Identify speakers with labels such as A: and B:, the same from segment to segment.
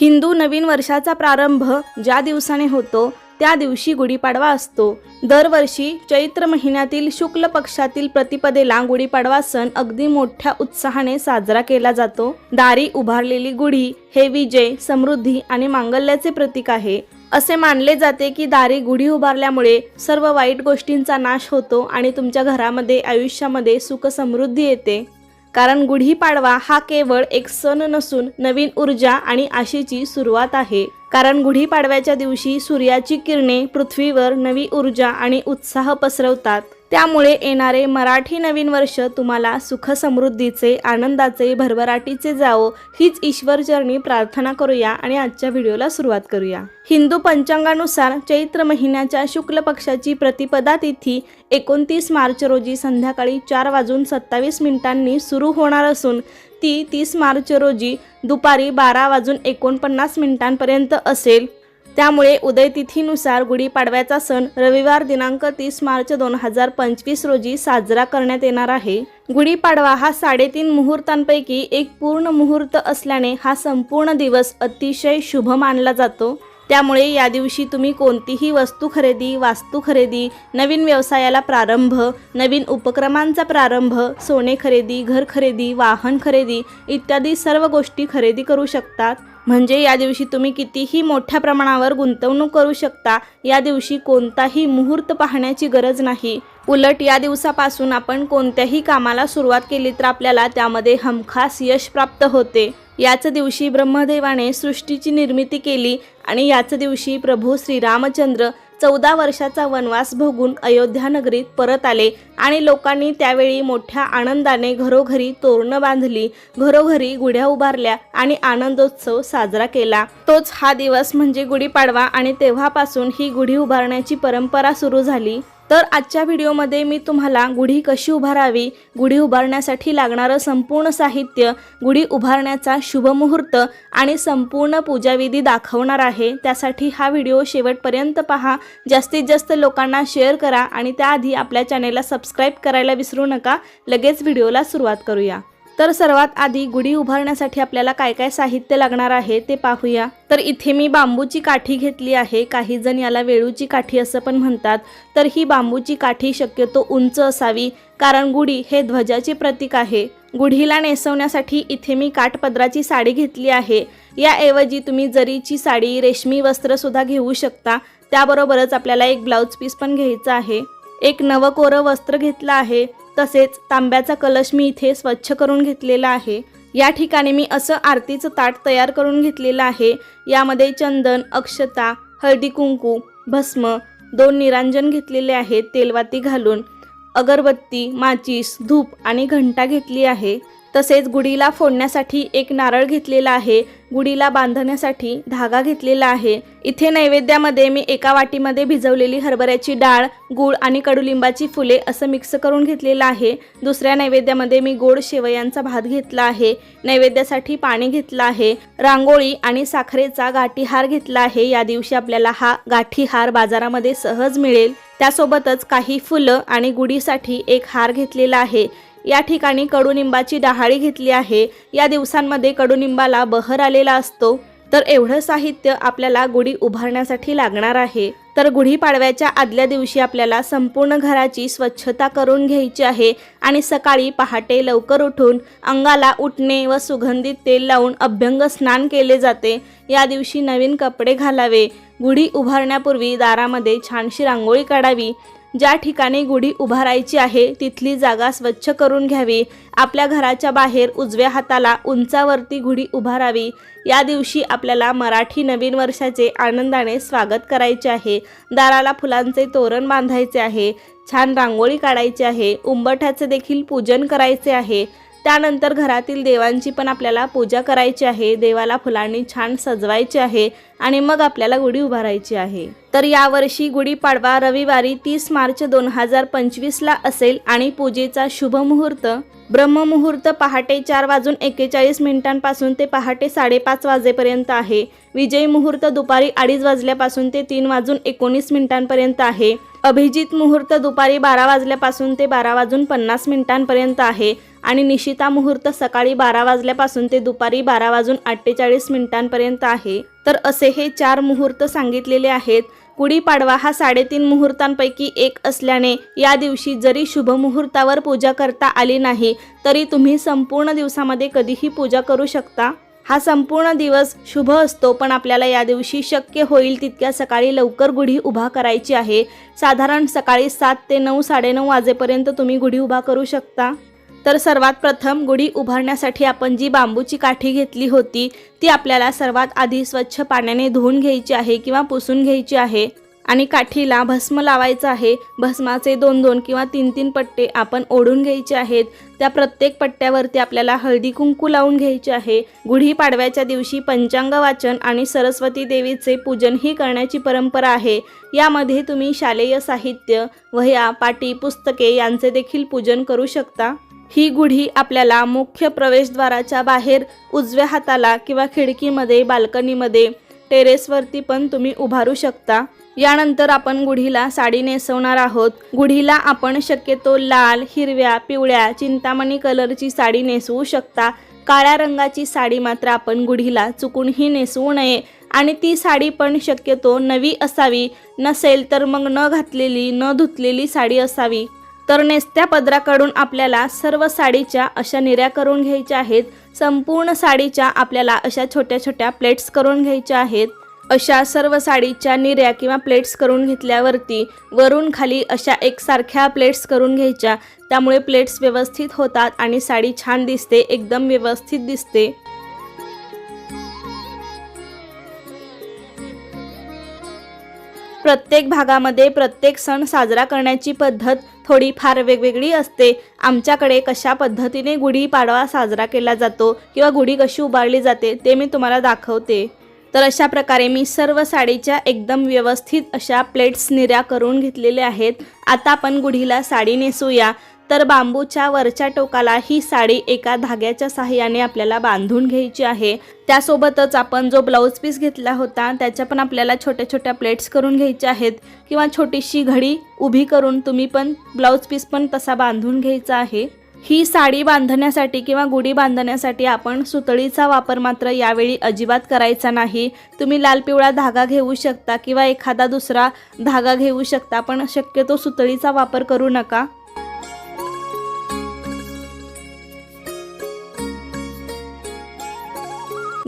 A: हिंदू नवीन वर्षाचा प्रारंभ ज्या दिवसाने होतो त्या दिवशी गुढीपाडवा असतो. दरवर्षी चैत्र महिन्यातील शुक्ल पक्षातील प्रतिपदेला गुढीपाडवा सण अगदी मोठ्या उत्साहाने साजरा केला जातो. दारी उभारलेली गुढी हे विजय समृद्धी आणि मांगल्याचे प्रतीक आहे. असे मानले जाते की दारी गुढी उभारल्यामुळे सर्व वाईट गोष्टींचा नाश होतो आणि तुमच्या घरामध्ये आयुष्यामध्ये सुख समृद्धी येते. कारण गुढीपाडवा हा केवळ एक सण नसून नवीन ऊर्जा आणि आशेची सुरुवात आहे. कारण गुढीपाडव्याच्या दिवशी सूर्याची किरणे पृथ्वीवर नवी ऊर्जा आणि उत्साह पसरवतात. त्यामुळे येणारे मराठी नवीन वर्ष तुम्हाला सुख समृद्धीचे आनंदाचे भरभराटीचे जावो हीच ईश्वरचरणी प्रार्थना करूया आणि आजच्या व्हिडिओला सुरुवात करूया. हिंदू पंचांगानुसार चैत्र महिन्याच्या शुक्ल पक्षाची प्रतिपदा तिथी एकोणतीस मार्च रोजी संध्याकाळी चार वाजून सत्तावीस मिनिटांनी सुरू होणार असून ती तीस मार्च रोजी दुपारी बारा वाजून एकोणपन्नास मिनिटांपर्यंत असेल. त्यामुळे उदयतिथीनुसार गुढीपाडव्याचा सण रविवार दिनांक तीस मार्च दोन हजार पंचवीस रोजी साजरा करण्यात येणार आहे. गुढीपाडवा हा साडेतीन मुहूर्तांपैकी एक पूर्ण मुहूर्त असल्याने हा संपूर्ण दिवस अतिशय शुभ मानला जातो. त्यामुळे या दिवशी तुम्ही कोणतीही वस्तू खरेदी वास्तू खरेदी नवीन व्यवसायाला प्रारंभ नवीन उपक्रमांचा प्रारंभ सोने खरेदी घर खरेदी वाहन खरेदी इत्यादी सर्व गोष्टी खरेदी करू शकतात. म्हणजे या दिवशी तुम्ही कितीही मोठ्या प्रमाणावर गुंतवणूक करू शकता या दिवशी कोणताही मुहूर्त पाहण्याची गरज नाही. उलट या दिवसापासून आपण कोणत्याही कामाला सुरुवात केली तर आपल्याला त्यामध्ये हमखास यश प्राप्त होते. याच दिवशी ब्रह्मदेवाने सृष्टीची निर्मिती केली आणि याच दिवशी प्रभू श्रीरामचंद्र चौदा वर्षाचा वनवास भोगून अयोध्या नगरीत परत आले आणि लोकांनी त्यावेळी मोठ्या आनंदाने घरोघरी तोरणं बांधली घरोघरी गुढ्या उभारल्या आणि आनंदोत्सव साजरा केला. तोच हा दिवस म्हणजे गुढीपाडवा आणि तेव्हापासून ही गुढी उभारण्याची परंपरा सुरू झाली. तर आजच्या व्हिडिओमध्ये मी तुम्हाला गुढी कशी उभारावी गुढी उभारण्यासाठी लागणारं संपूर्ण साहित्य गुढी उभारण्याचा शुभमुहूर्त आणि संपूर्ण पूजाविधी दाखवणार आहे. त्यासाठी हा व्हिडिओ शेवटपर्यंत पहा. जास्तीत जास्त लोकांना शेअर करा आणि त्याआधी आपल्या चॅनेलला सबस्क्राईब करायला विसरू नका. लगेच व्हिडिओला सुरुवात करूया. तर सर्वात आधी गुढी उभारण्यासाठी आपल्याला काय काय साहित्य लागणार आहे ते पाहूया. तर इथे मी बांबूची काठी घेतली आहे. काही जण याला वेळूची काठी असं पण म्हणतात. तर ही बांबूची काठी शक्यतो उंच असावी कारण गुढी हे ध्वजाचे प्रतीक आहे. गुढीला नेसवण्यासाठी इथे मी काठपदराची साडी घेतली आहे. याऐवजी तुम्ही जरीची साडी रेशमी वस्त्रसुद्धा घेऊ शकता. त्याबरोबरच आपल्याला एक ब्लाऊज पीस पण घ्यायचा आहे. एक नवकोरं वस्त्र घेतलं आहे. तसेच तांब्याचा कलश मी इथे स्वच्छ करून घेतलेला आहे. या ठिकाणी मी असं आरतीचं ताट तयार करून घेतलेलं आहे. यामध्ये चंदन अक्षता हळदी कुंकू भस्म दोन निरांजन घेतलेले आहेत तेलवाती घालून अगरबत्ती माचीस धूप आणि घंटा घेतली आहे. तसेच गुढीला फोडण्यासाठी एक नारळ घेतलेला आहे. गुढीला बांधण्यासाठी धागा घेतलेला आहे. इथे नैवेद्यामध्ये मी एका वाटीमध्ये भिजवलेली हरभऱ्याची डाळ गूळ आणि कडुलिंबाची फुले असं मिक्स करून घेतलेलं आहे. दुसऱ्या नैवेद्यामध्ये मी गोड शेवयांचा भात घेतला आहे. नैवेद्यासाठी पाणी घेतलं आहे. रांगोळी आणि साखरेचा गाठीहार घेतला आहे. या दिवशी आपल्याला हा गाठीहार बाजारामध्ये सहज मिळेल. त्यासोबतच काही फुलं आणि गुढीसाठी एक हार घेतलेला आहे. या ठिकाणी कडुनिंबाची डहाळी घेतली आहे. या दिवसांमध्ये कडुनिंबाला बहर आलेला असतो. तर एवढं साहित्य आपल्याला गुढी उभारण्यासाठी लागणार आहे. तर गुढीपाडव्याच्या आदल्या दिवशी आपल्याला संपूर्ण घराची स्वच्छता करून घ्यायची आहे आणि सकाळी पहाटे लवकर उठून अंगाला उठणे व सुगंधित तेल लावून अभ्यंग स्नान केले जाते. या दिवशी नवीन कपडे घालावे. गुढी उभारण्यापूर्वी दारामध्ये छानशी रांगोळी काढावी. ज्या ठिकाणी गुढी उभारायची आहे तिथली जागा स्वच्छ करून घ्यावी. आपल्या घराच्या बाहेर उजव्या हाताला उंचावरती गुढी उभारावी. या दिवशी आपल्याला मराठी नवीन वर्षाचे आनंदाने स्वागत करायचे आहे. दाराला फुलांचे तोरण बांधायचे आहे. छान रांगोळी काढायची आहे. उंबरठ्याचे देखील पूजन करायचे आहे. त्यानंतर घरातील देवांची पण आपल्याला पूजा करायची आहे देवाला फुलांनी छान सजवायची आहे आणि मग आपल्याला गुढी उभारायची आहे. तर यावर्षी गुढीपाडवा रविवारी तीस मार्च दोन हजार पंचवीसला असेल आणि पूजेचा शुभ मुहूर्त ब्रह्ममुहूर्त पहाटे चार वाजून एकेचाळीस मिनिटांपासून ते पहाटे साडेपाच वाजेपर्यंत आहे. विजयी मुहूर्त दुपारी अडीच वाजल्यापासून ते तीन वाजून एकोणीस मिनिटांपर्यंत आहे. अभिजित मुहूर्त दुपारी बारा वाजल्यापासून ते बारा वाजून पन्नास मिनिटांपर्यंत आहे. आणि निशिता मुहूर्त सकाळी बारा वाजल्यापासून ते दुपारी बारा वाजून अठ्ठेचाळीस मिनिटांपर्यंत आहे. तर असे हे चार मुहूर्त सांगितलेले आहेत. गुढीपाडवा हा साडेतीन मुहूर्तांपैकी एक असल्याने या दिवशी जरी शुभ मुहूर्तावर पूजा करता आली नाही तरी तुम्ही संपूर्ण दिवसामध्ये कधीही पूजा करू शकता. हा संपूर्ण दिवस शुभ असतो पण आपल्याला या दिवशी शक्य होईल तितक्या सकाळी लवकर गुढी उभा करायची आहे. साधारण सकाळी सात ते नऊ साडेनऊ वाजेपर्यंत तुम्ही गुढी उभा करू शकता. तर सर्वात प्रथम गुढी उभारण्यासाठी आपण जी बांबूची काठी घेतली होती ती आपल्याला सर्वात आधी स्वच्छ पाण्याने धुवून घ्यायची आहे किंवा पुसून घ्यायची आहे. आणि काठीला भस्म लावायचं आहे. भस्माचे दोन दोन किंवा तीन तीन पट्टे आपण ओढून घ्यायचे आहेत. त्या प्रत्येक पट्ट्यावरती आपल्याला हळदी कुंकू लावून घ्यायचे आहे. गुढीपाडव्याच्या दिवशी पंचांग वाचन आणि सरस्वती देवीचे पूजनही करण्याची परंपरा आहे. यामध्ये तुम्ही शालेय साहित्य वह्या पाटी पुस्तके यांचे देखील पूजन करू शकता. ही गुढी आपल्याला मुख्य प्रवेशद्वाराच्या बाहेर उजव्या हाताला किंवा खिडकीमध्ये बाल्कनीमध्ये टेरेसवरती पण तुम्ही उभारू शकता. यानंतर आपण गुढीला साडी नेसवणार आहोत. गुढीला आपण शक्यतो लाल हिरव्या पिवळ्या चिंतामणी कलरची साडी नेसवू शकता. काळ्या रंगाची साडी मात्र आपण गुढीला चुकूनही नेसवू नये. आणि ती साडी पण शक्यतो नवी असावी. नसेल तर मग न घातलेली न धुतलेली साडी असावी. तर नेस्त्या पदराकडून आपल्याला सर्व साडीच्या अशा निऱ्या करून घ्यायच्या आहेत. संपूर्ण साडीच्या आपल्याला अशा छोट्या छोट्या प्लेट्स करून घ्यायच्या आहेत. अशा सर्व साडीच्या निऱ्या किंवा प्लेट्स करून घेतल्यावरती वरून खाली अशा एकसारख्या प्लेट्स करून घ्यायच्या. त्यामुळे प्लेट्स व्यवस्थित होतात आणि साडी छान दिसते एकदम व्यवस्थित दिसते. प्रत्येक भागामध्ये प्रत्येक सण साजरा करण्याची पद्धत थोडीफार वेगवेगळी असते. आमच्याकडे कशा पद्धतीने गुढीपाडवा साजरा केला जातो किंवा गुढी कशी उभारली जाते ते मी तुम्हाला दाखवते. तर अशा प्रकारे मी सर्व साडीच्या एकदम व्यवस्थित अशा प्लेट्स निऱ्या करून घेतलेल्या आहेत. आता आपण गुढीला साडी नेसूया. तर बांबूच्या वरच्या टोकाला ही साडी एका धाग्याच्या साहाय्याने आपल्याला बांधून घ्यायची आहे. त्यासोबतच आपण जो ब्लाऊज पीस घेतला होता त्याच्या पण आपल्याला छोट्या छोट्या प्लेट्स करून घ्यायच्या आहेत. किंवा छोटीशी घडी उभी करून तुम्ही पण ब्लाऊज पीस पण तसा बांधून घ्यायचा आहे. ही साडी बांधण्यासाठी किंवा गुढी बांधण्यासाठी आपण सुतळीचा वापर मात्र यावेळी अजिबात करायचा नाही. तुम्ही लाल पिवळा धागा घेऊ शकता किंवा एखादा दुसरा धागा घेऊ शकता पण शक्यतो सुतळीचा वापर करू नका.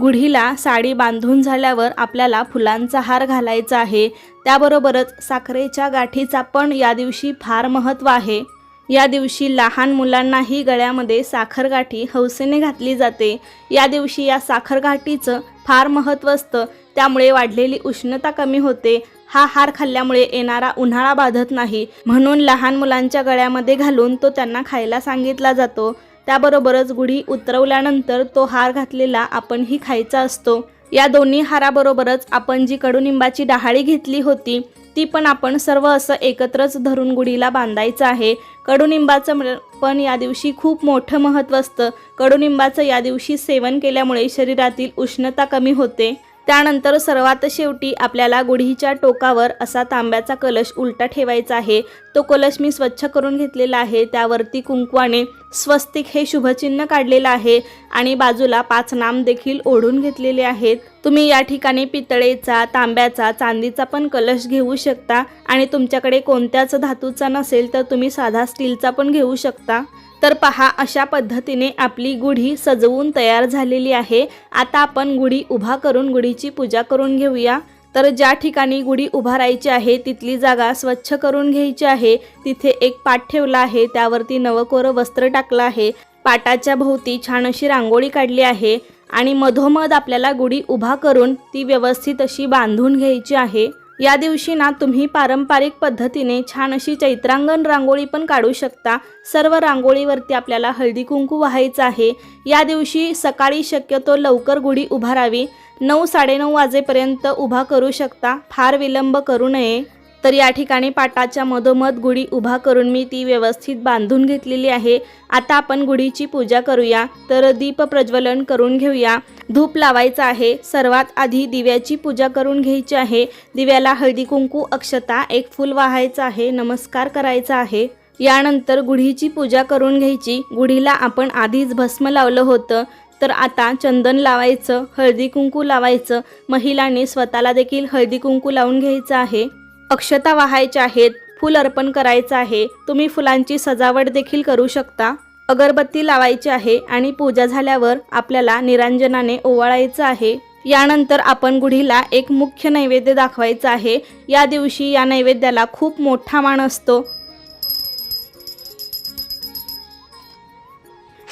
A: गुढीला साडी बांधून झाल्यावर आपल्याला फुलांचा हार घालायचा आहे. त्याबरोबरच साखरेच्या गाठीचा पण या दिवशी फार महत्त्व आहे. या दिवशी लहान मुलांनाही गळ्यामध्ये साखरगाठी हौसेने घातली जाते. या दिवशी या साखरगाठीचं फार महत्त्व असतं. त्यामुळे वाढलेली उष्णता कमी होते. हा हार खाल्ल्यामुळे येणारा उन्हाळा बाधत नाही. म्हणून लहान मुलांच्या गळ्यामध्ये घालून तो त्यांना खायला सांगितला जातो. त्याबरोबरच गुढी उतरवल्यानंतर तो हार घातलेला आपणही खायचा असतो. या दोन्ही हाराबरोबरच आपण जी कडुनिंबाची डहाळी घेतली होती ती पण आपण सर्व असं एकत्रच धरून गुढीला बांधायचं आहे. कडुनिंबाचं म- पण या दिवशी खूप मोठं महत्त्व असतं. कडुनिंबाचं या दिवशी सेवन केल्यामुळे शरीरातील उष्णता कमी होते. त्यानंतर सर्वात शेवटी आपल्याला गुढीच्या टोकावर असा तांब्याचा कलश उलटा ठेवायचा आहे. तो कलश मी स्वच्छ करून घेतलेला आहे. त्यावरती कुंकवाने स्वस्तिक हे शुभचिन्ह काढलेलं आहे आणि बाजूला पाच नाम देखील ओढून घेतलेले आहेत. तुम्ही या ठिकाणी पितळेचा तांब्याचा चांदीचा पण कलश घेऊ शकता आणि तुमच्याकडे कोणत्याच धातूचा नसेल तर तुम्ही साधा स्टीलचा पण घेऊ शकता. तर पहा अशा पद्धतीने आपली गुढी सजवून तयार झालेली आहे. आता आपण गुढी उभा करून गुढीची पूजा करून घेऊया. तर ज्या ठिकाणी गुढी उभारायची आहे तिथली जागा स्वच्छ करून घ्यायची आहे. तिथे एक पाट ठेवला आहे त्यावरती नवकोरं वस्त्र टाकलं आहे. पाटाच्या भोवती छान अशी रांगोळी काढली आहे आणि मधोमध आपल्याला गुढी उभा करून ती व्यवस्थित अशी बांधून घ्यायची आहे. या दिवशी ना तुम्ही पारंपरिक पद्धतीने छान अशी चैत्रांगण रांगोळी पण काढू शकता. सर्व रांगोळीवरती आपल्याला हळदी कुंकू व्हायचं आहे. या दिवशी सकाळी शक्यतो लवकर गुढी उभारावी. नऊ साडेनऊ वाजेपर्यंत उभा करू शकता. फार विलंब करू नये. तर या ठिकाणी पाटाच्या मधोमध गुढी उभा करून मी ती व्यवस्थित बांधून घेतलेली आहे. आता आपण गुढीची पूजा करूया. तर दीप प्रज्वलन करून घेऊया. धूप लावायचा आहे. सर्वात आधी दिव्याची पूजा करून घ्यायची आहे. दिव्याला हळदी कुंकू अक्षता एक फूल वाहायचं आहे. नमस्कार करायचा आहे. यानंतर गुढीची पूजा करून घ्यायची. गुढीला आपण आधीच भस्म लावलं होतं. तर आता चंदन लावायचं हळदी कुंकू लावायचं. महिलांनी स्वतःला देखील हळदी कुंकू लावून घ्यायचं आहे. अक्षता वाहायच्या आहेत फूल अर्पण करायचं आहे तुम्ही फुलांची सजावट देखील करू शकता. अगरबत्ती लावायची आहे आणि पूजा झाल्यावर आपल्याला निरांजनाने ओवाळायचं आहे. यानंतर आपण गुढीला एक मुख्य नैवेद्य दाखवायचं आहे. या दिवशी या नैवेद्याला खूप मोठा मान असतो.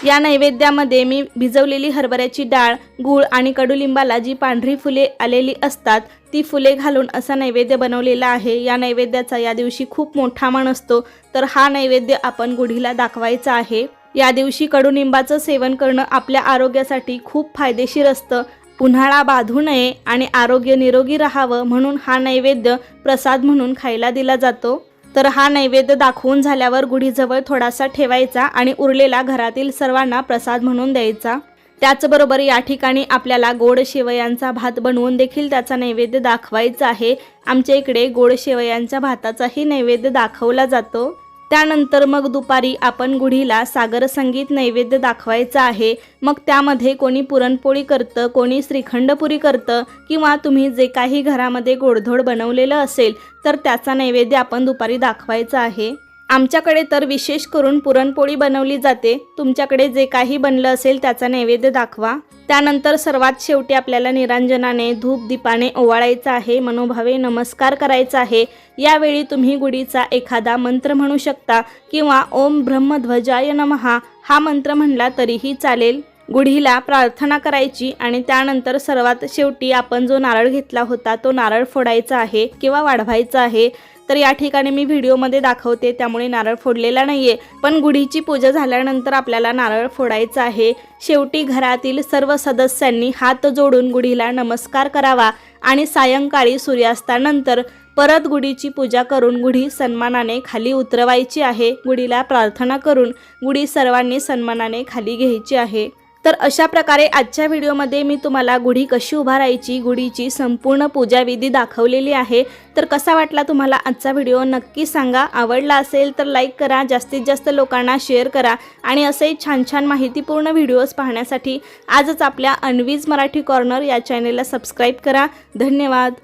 A: या नैवेद्यामध्ये मी भिजवलेली हरभऱ्याची डाळ गूळ आणि कडुलिंबाला जी पांढरी फुले आलेली असतात ती फुले घालून असा नैवेद्य बनवलेला आहे. या नैवेद्याचा या दिवशी खूप मोठा मान असतो तर हा नैवेद्य आपण गुढीला दाखवायचा आहे. या दिवशी कडुनिंबाचं सेवन करणं आपल्या आरोग्यासाठी खूप फायदेशीर असतं. उन्हाळा बाधू नये आणि आरोग्य निरोगी राहावं म्हणून हा नैवेद्य प्रसाद म्हणून खायला दिला जातो. तर हा नैवेद्य दाखवून झाल्यावर गुढीजवळ थोडासा ठेवायचा आणि उरलेला घरातील सर्वांना प्रसाद म्हणून द्यायचा. त्याचबरोबर या ठिकाणी आपल्याला गोड शेवयांचा भात बनवून देखील त्याचा नैवेद्य दाखवायचा आहे. आमच्या इकडे गोड शेवयांच्या भाताचाही नैवेद्य दाखवला जातो. त्यानंतर मग दुपारी आपण गुढीला सागर संगीत नैवेद्य दाखवायचं आहे. मग त्यामध्ये कोणी पुरणपोळी करतं कोणी श्रीखंडपुरी करतं किंवा तुम्ही जे काही घरामध्ये गोडधोड बनवलेलं असेल तर त्याचा नैवेद्य आपण दुपारी दाखवायचा आहे. आमच्याकडे तर विशेष करून पुरणपोळी बनवली जाते. तुमच्याकडे जे काही बनलं असेल त्याचा नैवेद्य दाखवा. त्यानंतर सर्वात शेवटी आपल्याला निरांजनाने धूप दीपाने ओवाळायचं आहे मनोभावे नमस्कार करायचा आहे. यावेळी तुम्ही गुढीचा एखादा मंत्र म्हणू शकता किंवा ओम ब्रह्मध्वजाय नमहा हा मंत्र म्हणला तरीही चालेल. गुढीला प्रार्थना करायची आणि त्यानंतर सर्वात शेवटी आपण जो नारळ घेतला होता तो नारळ फोडायचा आहे किंवा वाढवायचा आहे. तर या ठिकाणी मी व्हिडिओमध्ये दाखवते त्यामुळे नारळ फोडलेला नाहीये. पण गुढीची पूजा झाल्यानंतर आपल्याला नारळ फोडायचा आहे. शेवटी घरातील सर्व सदस्यांनी हात जोडून गुढीला नमस्कार करावा आणि सायंकाळी सूर्यास्तानंतर परत गुढीची पूजा करून गुढी सन्मानाने खाली उतरवायची आहे. गुढीला प्रार्थना करून गुढी सर्वांनी सन्मानाने खाली घ्यायची आहे. तर अशा प्रकारे आजच्या व्हिडिओमध्ये मी तुम्हाला गुढी कशी उभारायची गुढीची संपूर्ण पूजाविधी दाखवलेली आहे. तर कसा वाटला तुम्हाला आजचा व्हिडिओ नक्की सांगा. आवडला असेल तर लाईक करा जास्तीत जास्त लोकांना शेअर करा आणि असे छान छान माहितीपूर्ण व्हिडिओज पाहण्यासाठी आजच आपल्या अनवीज मराठी कॉर्नर या चॅनेलला सबस्क्राईब करा. धन्यवाद.